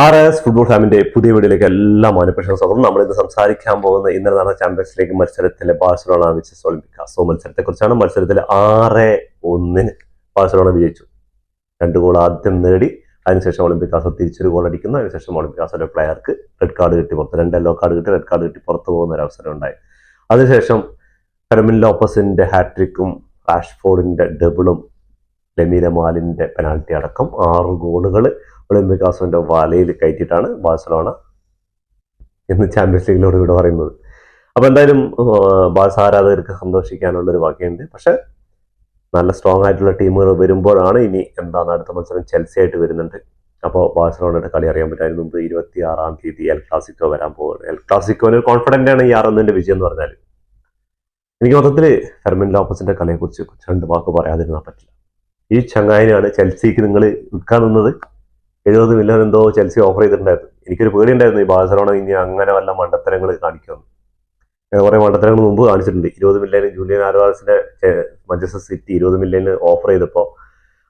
R S football ഫാമിന്റെ പുതിയ വീഡിയോയിലേക്ക് എല്ലാ മാനുപേക്ഷ സ്വാഗതം. നമ്മൾ ഇന്ന് സംസാരിക്കാൻ പോകുന്ന ഇന്നലെ നടന്ന ചാമ്പ്യൻസ് ലീഗ് മത്സരത്തിലെ ബാഴ്സലോണ വിച്ചസ് മത്സരത്തെ കുറിച്ചാണ് മത്സരത്തിൽ ആറ് ഒന്നിന് ബാഴ്സലോണ വിജയിച്ചു. രണ്ട് ഗോൾ ആദ്യം നേടി അതിനുശേഷം ഒളിമ്പിക്കാസോ തിരിച്ചൊരു ഗോൾ അടിക്കുന്നു. അതിനുശേഷം ഒളിമ്പിക്കാസോയുടെ പ്ലെയർക്ക് റെഡ് കാർഡ് കിട്ടി പുറത്ത്. രണ്ട് യെല്ലോ കാർഡ് കിട്ടി റെഡ് കാർഡ് കിട്ടി പുറത്തു പോകുന്ന ഒരു അവസരം ഉണ്ടായി. അതിനുശേഷം ഫെർമിൻ ലോപ്പസിന്റെ ഹാട്രിക്കും റാഷ്ഫോർഡിന്റെ ഡബിളും ലെമീന മാലിന്റെ പെനാൽറ്റി അടക്കം ആറ് ഗോളുകൾ ഒളിമ്പിക്കാസോന്റെ വലയിൽ കയറ്റിയിട്ടാണ് ബാഴ്സലോണ ഇന്ന് ചാമ്പ്യൻസ് ലീഗിലോട് ഇവിടെ പറയുന്നത്. അപ്പോൾ എന്തായാലും ബാഴ്സ ആരാധകർക്ക് സന്തോഷിക്കാനുള്ളൊരു ബാക്കിയുണ്ട് പക്ഷേ നല്ല സ്ട്രോങ് ആയിട്ടുള്ള ടീമുകൾ വരുമ്പോഴാണ് ഇനി എന്താണ് അടുത്ത മത്സരം ചെൽസി ആയിട്ട് വരുന്നുണ്ട് അപ്പോൾ ബാഴ്സലോണയുടെ കളി അറിയാൻ പറ്റും അതിന് മുമ്പ് ഇരുപത്തി ആറാം തീയതി എൽ ക്ലാസിക്കോ വരാൻ പോകുന്നത്. എൽ ക്ലാസിക്കോന് കോൺഫിഡന്റ് ആണ് ഈ ആറൊന്നിന്റെ വിജയം എന്ന് പറഞ്ഞാൽ എനിക്ക് മൊത്തത്തിൽ ഫെർമിൻ ലോപ്പസിന്റെ കളിയെക്കുറിച്ച് രണ്ട് വാക്ക് പറയാതിരുന്നാൽ പറ്റില്ല. ഈ ചങ്ങായിനാണ് ചെൽസിക്ക് നിങ്ങൾ വിൽക്കാൻ നിന്നത്. എഴുപത് മില്യൺ എന്തോ ചെൽസി ഓഫർ ചെയ്തിട്ടുണ്ടായിരുന്നു. എനിക്കൊരു പേടി ഉണ്ടായിരുന്നു ഈ ബാഴ്സലോണ ഇനി അങ്ങനെ വല്ല മണ്ടത്തരങ്ങൾ കാണിക്കുമെന്ന്. കുറെ മണ്ടത്തരങ്ങൾ മുമ്പ് കാണിച്ചിട്ടുണ്ട്. ഇരുപത് മില്യൺ ജൂലിയൻ ആൽവാർസിന്റെ മഞ്ചസ്റ്റർ സിറ്റി ഇരുപത് മില്യന് ഓഫർ ചെയ്തപ്പോൾ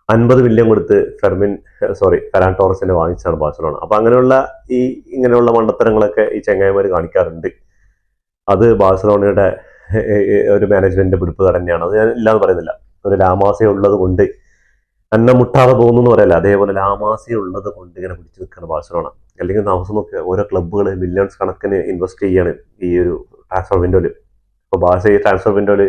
അൻപത് മില്യൺ കൊടുത്ത് ഫെർമിൻ സോറി ഫെറാൻ ടോറസിനെ വാങ്ങിച്ചാണ് ബാഴ്സലോണ. അപ്പൊ അങ്ങനെയുള്ള ഈ ഇങ്ങനെയുള്ള മണ്ടത്തരങ്ങളൊക്കെ ഈ ചെങ്ങായിമാർ കാണിക്കാറുണ്ട്. അത് ബാഴ്സലോണയുടെ ഒരു മാനേജ്മെന്റിന്റെ പിടിപ്പ് തന്നെയാണ്. അത് ഞാൻ ഇല്ലാന്ന് പറയുന്നില്ല. ഒരു ലാമാസ ഉള്ളത് കൊണ്ട് അന്നം മുട്ടാതെ പോകുന്നു പറയല്ല അതേപോലെ ലാമാസി ഉള്ളത് കൊണ്ട് ഇങ്ങനെ പിടിച്ചു നിൽക്കുകയാണ് ബാഴ്സലോണ. അല്ലെങ്കിൽ താമസം നോക്കുക. ഓരോ ക്ലബ്ബുകൾ മില്യൺസ് കണക്കിന് ഇൻവെസ്റ്റ് ചെയ്യാണ് ഈ ഒരു ട്രാൻസ്ഫർ വിൻഡോയിൽ ഇപ്പൊ ബാഴ്സ ഈ ട്രാൻസ്ഫർ വിൻഡോയിൽ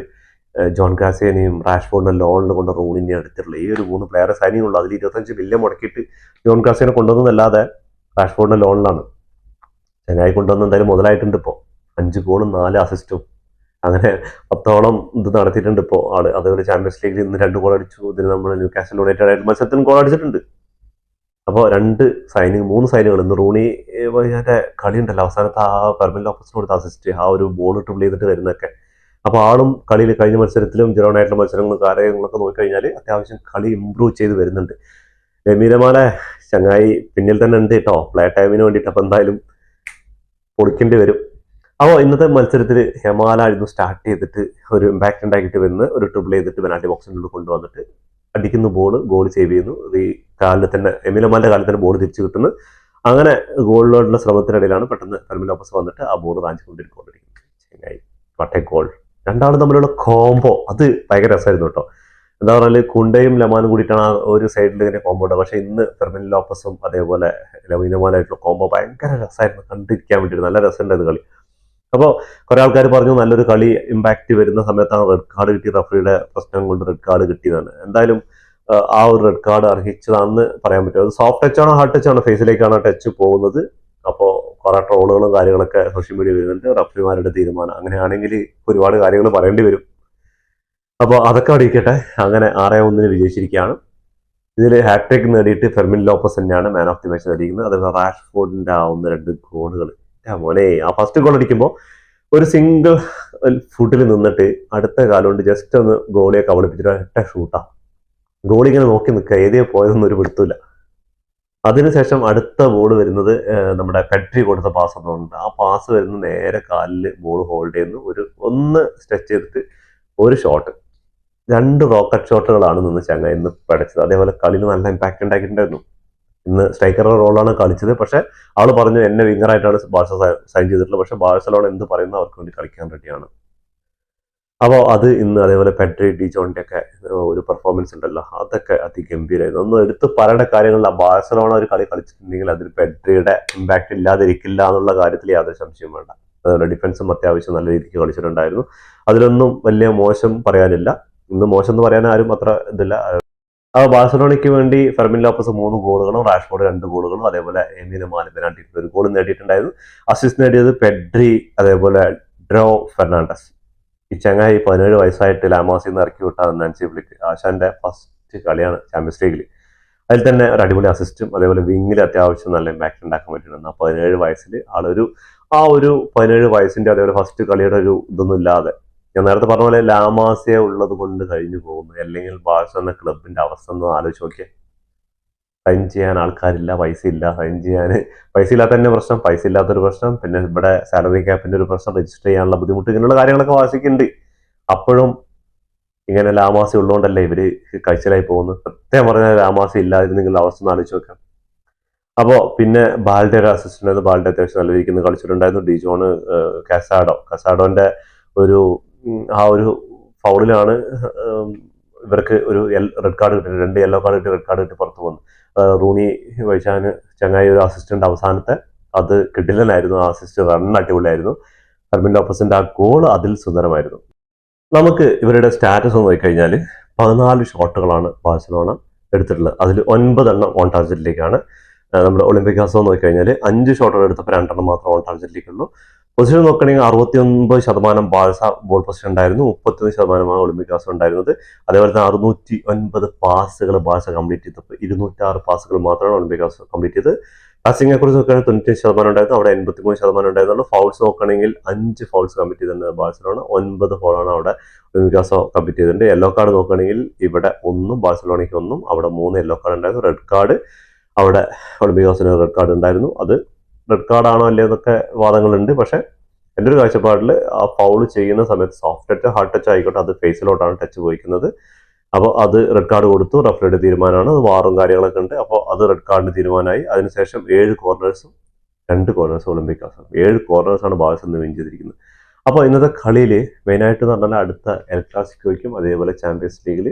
ജോൺ കാസേനെയും റാഷ്ഫോർഡിനെ ലോണിൽ കൊണ്ട് റൂണിനെ എടുത്തിട്ടുള്ള ഈ ഒരു മൂന്ന് പ്ലെയറെ സൈനിങ് ഉള്ളൂ. അതിൽ ഇരുപത്തഞ്ച് മില്യൺ മുടക്കിയിട്ട് ജോൺ കാസേനെ കൊണ്ടുവന്നതല്ലാതെ റാഷ്ഫോർഡിനെ ലോണിലാണ് ചെങ്ങായി കൊണ്ടുവന്ന് എന്തായാലും മുതലായിട്ടുണ്ട് ഇപ്പോൾ അഞ്ച് ഗോളും നാല് അസിസ്റ്റും അങ്ങനെ പത്തോളം ഇത് നടത്തിയിട്ടുണ്ട് ഇപ്പോൾ ആൾ. അതേപോലെ ചാമ്പ്യൻസ് ലീഗിൽ ഇന്ന് രണ്ട് ഗോൾ അടിച്ചു. ഇതിന് നമ്മൾ ന്യൂ കാസൽ യുണൈറ്റഡ് ആയിട്ട് മത്സരത്തിന് ഗോൾ അടിച്ചിട്ടുണ്ട്. അപ്പോൾ രണ്ട് സൈനിങ് മൂന്ന് സൈനുകൾ ഇന്ന് റൂണി മറ്റേ കളി ഉണ്ടല്ലോ. അവസാനത്തെ ആ പെർമിൽ ഓപ്പോസിറ്റ് കൊടുത്ത അസിസ്റ്റ് ആ ഒരു ബോൾ ട്രിബിൾ ചെയ്തിട്ട് വരുന്നൊക്കെ അപ്പോൾ ആളും കളിയിൽ കഴിഞ്ഞ മത്സരത്തിലും ജെറോണായിട്ടുള്ള മത്സരങ്ങളും കാര്യങ്ങളൊക്കെ നോക്കിക്കഴിഞ്ഞാൽ അത്യാവശ്യം കളി ഇമ്പ്രൂവ് ചെയ്ത് വരുന്നുണ്ട്. രമീരമാലെ ചങ്ങായി പിന്നിൽ തന്നെ ഉണ്ട് കേട്ടോ പ്ലേ ടൈമിന് വേണ്ടിയിട്ട് അപ്പോൾ എന്തായാലും പൊളിക്കേണ്ടി വരും. അപ്പോൾ ഇന്നത്തെ മത്സരത്തിൽ ഹെമാല ഹെമാലായിരുന്നു സ്റ്റാർട്ട് ചെയ്തിട്ട് ഒരു ഇമ്പാക്ട് ഉണ്ടാക്കിയിട്ട് വരുന്ന ഒരു ട്രിബിൾ ചെയ്തിട്ട് പെനാൾട്ടി ബോക്സിനുള്ളിൽ കൊണ്ടുവന്നിട്ട് അടിക്കുന്ന ബോൾ ഗോൾ സേവ് ചെയ്യുന്നു. ഈ കാലിൽ തന്നെ എമിലമാലിന്റെ കാലിൽ തന്നെ ബോൾ തിരിച്ചു കിട്ടുന്നു. അങ്ങനെ ഗോളിലോട്ടുള്ള ശ്രമത്തിനിടയിലാണ് പെട്ടെന്ന് ഫെർമിൻ ലോപ്പസ് വന്നിട്ട് ആ ബോൾ കാണിച്ചുകൊണ്ടിരിക്കൊണ്ടിരിക്കുന്നത് ചെങ്ങായി ഗോൾ രണ്ടാളും തമ്മിലുള്ള കോംബോ അത് ഭയങ്കര രസമായിരുന്നു കേട്ടോ. എന്താ പറഞ്ഞാൽ കുണ്ടയും ലമാനും കൂടിയിട്ടാണ് ആ ഒരു സൈഡിൽ ഇങ്ങനെ കോംബോ ഉണ്ട് പക്ഷെ ഇന്ന് ഫെർമിൻ ലോപ്പസും അതേപോലെ ലവീനമാലായിട്ടുള്ള കോംബോ ഭയങ്കര രസമായിരുന്നു. കണ്ടിരിക്കാൻ വേണ്ടിയിട്ട് നല്ല രസമുണ്ടായിരുന്നു കളി. അപ്പോൾ കുറെ ആൾക്കാർ പറഞ്ഞു നല്ലൊരു കളി ഇമ്പാക്റ്റ് വരുന്ന സമയത്താണ് റെഡ് കാർഡ് കിട്ടി. റഫറിയുടെ പ്രശ്നം കൊണ്ട് റെഡ് കാർഡ് കിട്ടിയതാണ്. എന്തായാലും ആ, ഒരു റെഡ് കാർഡ് അർഹിച്ചതാണെന്ന് പറയാൻ പറ്റും. അത് സോഫ്റ്റ് ടച്ച് ആണോ ഹാർഡ് ടച്ച് ആണോ ഫേസിലേക്കാണ് ടച്ച് പോകുന്നത്. അപ്പോൾ കുറെ ട്രോളുകളും കാര്യങ്ങളൊക്കെ സോഷ്യൽ മീഡിയ വരുന്നുണ്ട്. റഫറിമാരുടെ തീരുമാനം. അങ്ങനെയാണെങ്കിൽ ഒരുപാട് കാര്യങ്ങൾ പറയേണ്ടി വരും. അപ്പോൾ അതൊക്കെ അടിക്കട്ടെ അങ്ങനെ ആറേ ഒന്നിന് വിജയിച്ചിരിക്കുകയാണ്. ഇതിൽ ഹാട്രിക് നേടിയിട്ട് ഫെർമിൻ ലോപ്പസ് തന്നെയാണ് മാൻ ഓഫ് ദി മാച്ച് നേടിയിരിക്കുന്നത്. അതുപോലെ റാഷ്ഫോർഡിന്റെ ആ ഒന്ന് രണ്ട് ഗോളുകൾ മോനെ ആ ഫസ്റ്റ് ഗോൾ അടിക്കുമ്പോൾ ഒരു സിംഗിൾ ഫുട്ടിൽ നിന്നിട്ട് അടുത്ത കാലം കൊണ്ട് ജസ്റ്റ് ഒന്ന് ഗോളിയെ കബളിപ്പിച്ചിട്ട് ഒറ്റ ഷൂട്ടാ ഗോളി ഇങ്ങനെ നോക്കി നിൽക്കുക ഏതേ പോയതൊന്നും ഒരു പിടുത്തില്ല അതിനുശേഷം അടുത്ത ബോൾ വരുന്നത് നമ്മുടെ കട്രി കൊടുത്ത പാസ് ഒന്നുണ്ട് ആ പാസ് വരുന്ന നേരെ കാലിൽ ബോൾ ഹോൾഡ് ചെയ്യുന്നു. ഒരു ഒന്ന് സ്ട്രെച്ച് ചെയ്തിട്ട് ഒരു ഷോട്ട് രണ്ട് റോക്കറ്റ് ഷോട്ടുകളാണ് നിന്ന് ചങ്ങ ഇന്ന് പഠിച്ചത് അതേപോലെ കളിയിൽ നല്ല ഇമ്പാക്റ്റ് ഉണ്ടാക്കിയിട്ടുണ്ടായിരുന്നു. ഇന്ന് സ്ട്രൈക്കറുടെ റോളാണ് കളിച്ചത്. പക്ഷെ ആൾ പറഞ്ഞു എന്നെ വിങ്ങറായിട്ടാണ് ബാഴ്സ സൈൻ ചെയ്തിട്ടുള്ളത്. പക്ഷെ ബാഴ്സലോണ എന്ത് പറയുന്നു അവർക്ക് വേണ്ടി കളിക്കാൻ റെഡിയാണ് അപ്പോൾ അത് ഇന്ന് അതേപോലെ പെട്രി ഡി ജോണിന്റെ ഒക്കെ ഒരു പെർഫോമൻസ് ഉണ്ടല്ലോ. അതൊക്കെ അതിഗംഭീരമായിരുന്നു ഒന്നും എടുത്ത് പറയേണ്ട കാര്യങ്ങളിൽ ബാഴ്സലോണ ഒരു കളി കളിച്ചിട്ടുണ്ടെങ്കിൽ അതിൽ പെട്രിയുടെ ഇമ്പാക്റ്റ് ഇല്ലാതിരിക്കില്ല എന്നുള്ള കാര്യത്തിൽ യാതൊരു സംശയം വേണ്ട. അതുപോലെ ഡിഫൻസും അത്യാവശ്യം നല്ല രീതിക്ക് കളിച്ചിട്ടുണ്ടായിരുന്നു. അതിലൊന്നും വലിയ മോശം പറയാനില്ല. ഇന്ന് മോശം എന്ന് പറയാൻ ആരും അത്ര ഇതില്ല. ആ ബാഴ്സലോണയ്ക്ക് വേണ്ടി ഫെർമിൻ ലോപ്പസ് മൂന്ന് ഗോളുകളും റാഷ്ഫോർഡ് രണ്ട് ഗോളുകളും അതേപോലെ എമീന മാലി ഒരു ഗോൾ നേടിയിട്ടുണ്ടായിരുന്നു. അസിസ്റ്റ് നേടിയത് പെഡ്രി അതേപോലെ ഡ്രോ ഫെർണാണ്ടസ്. ഈ ചങ്ങായി പതിനേഴ് വയസ്സായിട്ട് ലാമാസിൽ നിന്ന് ഇറക്കി വിട്ടാണ് നാൻസി ഫ്ലിക്ക് ആശാന്റെ ഫസ്റ്റ് കളിയാണ് ചാമ്പ്യൻസ് ലീഗിൽ അതിൽ തന്നെ ഒരു അടിപൊളി അസിസ്റ്റും അതേപോലെ വിങ്ങിൽ അത്യാവശ്യം നല്ല ഇമ്പാക്ട് ഉണ്ടാക്കാൻ പറ്റുന്നുണ്ട് ആ പതിനേഴ് വയസ്സിൽ ആളൊരു ആ ഒരു പതിനേഴ് വയസ്സിന്റെ അതേപോലെ ഫസ്റ്റ് കളിയുടെ ഒരു ഇതൊന്നും ഇല്ലാതെ ഞാൻ നേരത്തെ പറഞ്ഞ പോലെ ലാമാസിയ ഉള്ളത് കൊണ്ട് കഴിഞ്ഞു പോകുന്നു. അല്ലെങ്കിൽ ബാഴ്സ എന്ന ക്ലബിന്റെ അവസ്ഥ ഒന്ന് ആലോചിച്ച് നോക്കിയാൽ സൈൻ ചെയ്യാൻ ആൾക്കാരില്ല പൈസ ഇല്ല. സൈൻ ചെയ്യാൻ പൈസ ഇല്ലാത്ത തന്നെ പ്രശ്നം പൈസ ഇല്ലാത്തൊരു പ്രശ്നം പിന്നെ ഇവിടെ സാലറി ക്യാപ്പിന്റെ ഒരു പ്രശ്നം രജിസ്റ്റർ ചെയ്യാനുള്ള ബുദ്ധിമുട്ട് ഇങ്ങനെയുള്ള കാര്യങ്ങളൊക്കെ വാസിക്കുന്നുണ്ട് അപ്പോഴും ഇങ്ങനെ ലാമാസി ഉള്ളതുകൊണ്ടല്ലേ ഇവർ കഴിച്ചിലായി പോകുന്നത്? സത്യം പറഞ്ഞാൽ ലാമാസി ഇല്ലായിരുന്നെങ്കിൽ അവസ്ഥ ഒന്ന് ആലോചിച്ച് നോക്കാം. അപ്പോൾ പിന്നെ ബാൽഡെ ഒരു അസിസ്റ്റന്റ് ബാൽഡെ അത്യാവശ്യം നല്ല രീതിക്ക് കളിച്ചിട്ടുണ്ടായിരുന്നു. Dijon Casado. കസാഡോന്റെ ഒരു ആ ഒരു ഫൗളിലാണ് ഇവർക്ക് ഒരു റെഡ് കാർഡ് കിട്ടി രണ്ട് യെല്ലോ കാർഡ് കിട്ടി റെഡ് കാർഡ് കിട്ടി പുറത്ത് വന്നു റൂണി വൈശാന് ചങ്ങായി ഒരു അസിസ്റ്റന്റ് അവസാനത്തെ അത് കിട്ടില്ലനായിരുന്നു ആ അസിസ്റ്റ് റൺ അടിപൊളിയായിരുന്നു. ഹർമിൻ ലോപ്പസിന്റെ ആ ഗോൾ അതിൽ സുന്ദരമായിരുന്നു. നമുക്ക് ഇവരുടെ സ്റ്റാറ്റസ് ഒന്ന് നോക്കിക്കഴിഞ്ഞാൽ പതിനാല് ഷോട്ടുകളാണ് ബാഴ്സലോണ എടുത്തിട്ടുള്ളത്. അതിൽ ഒൻപതെണ്ണം ഓൺ ടാർജറ്റിലേക്കാണ് നമ്മുടെ ഒളിമ്പിക് ഹാസം നോക്കിക്കഴിഞ്ഞാൽ അഞ്ച് ഷോട്ടുകൾ എടുത്തപ്പോൾ രണ്ടെണ്ണം മാത്രം ഓൺ ടാർജറ്റിലേക്കുള്ളൂ പൊസിഷൻ നോക്കുകയാണെങ്കിൽ അറുപത്തി ഒൻപത് ശതമാനം ബാഴ്സ ബോൾ പൊസിഷൻ ഉണ്ടായിരുന്നു. മുപ്പത്തൊന്ന് ശതമാനമാണ് ഒളിമ്പിക്കാസോ ഉണ്ടായിരുന്നത്. അതേപോലെ തന്നെ അറുന്നൂറ്റി ഒൻപത് പാസുകൾ ബാഴ്സ കംപ്ലീറ്റ് ചെയ്തപ്പോൾ ഇരുന്നൂറ്റാറ് പാസുകൾ മാത്രമാണ് ഒളിമ്പിക്കാസോ കംപ്ലീറ്റ് ചെയ്ത് പാസിംഗിനെ കുറിച്ച് നോക്കുകയാണെങ്കിൽ തൊണ്ണൂറ്റി ശതമാനം ഉണ്ടായിരുന്നു. അവിടെ എൺപത്തി മൂന്ന് ശതമാനം ഉണ്ടായിരുന്നുള്ളൂ. ഫൗൾസ് നോക്കുകയാണെങ്കിൽ അഞ്ച് ഫൗൾസ് കംപ്ലീറ്റ് ചെയ്തിട്ടുണ്ട് ബാഴ്സലോണ ഒൻപത് ഫോളാണ് അവിടെ ഒളിമ്പിക്കാസോ കംപ്ലീറ്റ് ചെയ്തിട്ടുണ്ട്. യെല്ലോ കാർഡ് നോക്കുകയാണെങ്കിൽ ഇവിടെ ഒന്നും ബാഴ്സലോണയ്ക്ക് ഒന്നും അവിടെ മൂന്ന് യെല്ലോ കാർഡ് ഉണ്ടായിരുന്നു. റെഡ് കാർഡ് അവിടെ ഒളിമ്പിക്കാസിന് റെഡ് കാർഡ് ഉണ്ടായിരുന്നു. അത് റെഡ് കാർഡാണോ അല്ലേ എന്നൊക്കെ വാദങ്ങളുണ്ട്. പക്ഷെ എന്റെ ഒരു കാഴ്ചപ്പാടിൽ ആ ഫൗൾ ചെയ്യുന്ന സമയത്ത് സോഫ്റ്റ് ടച്ച് ഹാർഡ് ടച്ച് ആയിക്കോട്ടെ അത് ഫേസിലോട്ടാണ് ടച്ച് പോയിക്കുന്നത്. അപ്പോൾ അത് റെഡ് കാർഡ് കൊടുത്തു റഫറിയുടെ തീരുമാനമാണ്. അത് വാറും കാര്യങ്ങളൊക്കെ ഉണ്ട്. അപ്പോൾ അത് റെഡ് കാർഡിന് തീരുമാനമായി. അതിനുശേഷം ഏഴ് കോർണേഴ്സും രണ്ട് കോർണേഴ്സും ഒളിമ്പിക്കാസാണ് ഏഴ് കോർണേഴ്സാണ് ബാഴ്സ് എന്ന് വിൻ ചെയ്തിരിക്കുന്നത്. അപ്പോൾ ഇന്നത്തെ കളിയിൽ മെയിനായിട്ട് എന്ന് പറഞ്ഞാൽ അടുത്ത എൽ ക്ലാസിക്കോയ്ക്കും അതേപോലെ ചാമ്പ്യൻസ് ലീഗിൽ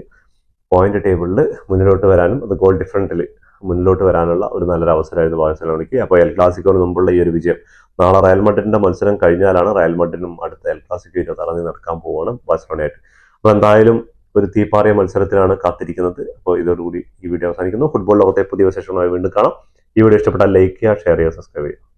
പോയിന്റ് ടേബിളിൽ മുന്നിലോട്ട് വരാനും അത് ഗോൾ ഡിഫറന്റിൽ മുന്നിലോട്ട് വരാനുള്ള ഒരു നല്ലൊരു അവസരമായിരുന്നു ബാഴ്സലോണയ്ക്ക് അപ്പോൾ എൽ ക്ലാസിക്കോന് മുമ്പുള്ള ഈ ഒരു വിജയം. നാളെ റയൽ മഡ്രിഡിന്റെ മത്സരം കഴിഞ്ഞാലാണ് റയൽ മഡ്രിഡിനും അടുത്ത എൽ ക്ലാസിക്കോ ഇരുപത്താറാം നടക്കാൻ പോവുകയാണ് ബാഴ്സലോണയായിട്ട് അപ്പോൾ എന്തായാലും ഒരു തീപ്പാറിയ മത്സരത്തിലാണ് കാത്തിരിക്കുന്നത്. അപ്പോൾ ഇതോടുകൂടി ഈ വീഡിയോ അവസാനിക്കുന്നു. ഫുട്ബോൾ ലോകത്തെ പുതിയ വിശേഷമായി വീണ്ടും കാണാം. ഈ വീഡിയോ ഇഷ്ടപ്പെട്ടാൽ ലൈക്ക് ചെയ്യുക ഷെയർ ചെയ്യുക സബ്സ്ക്രൈബ് ചെയ്യുക.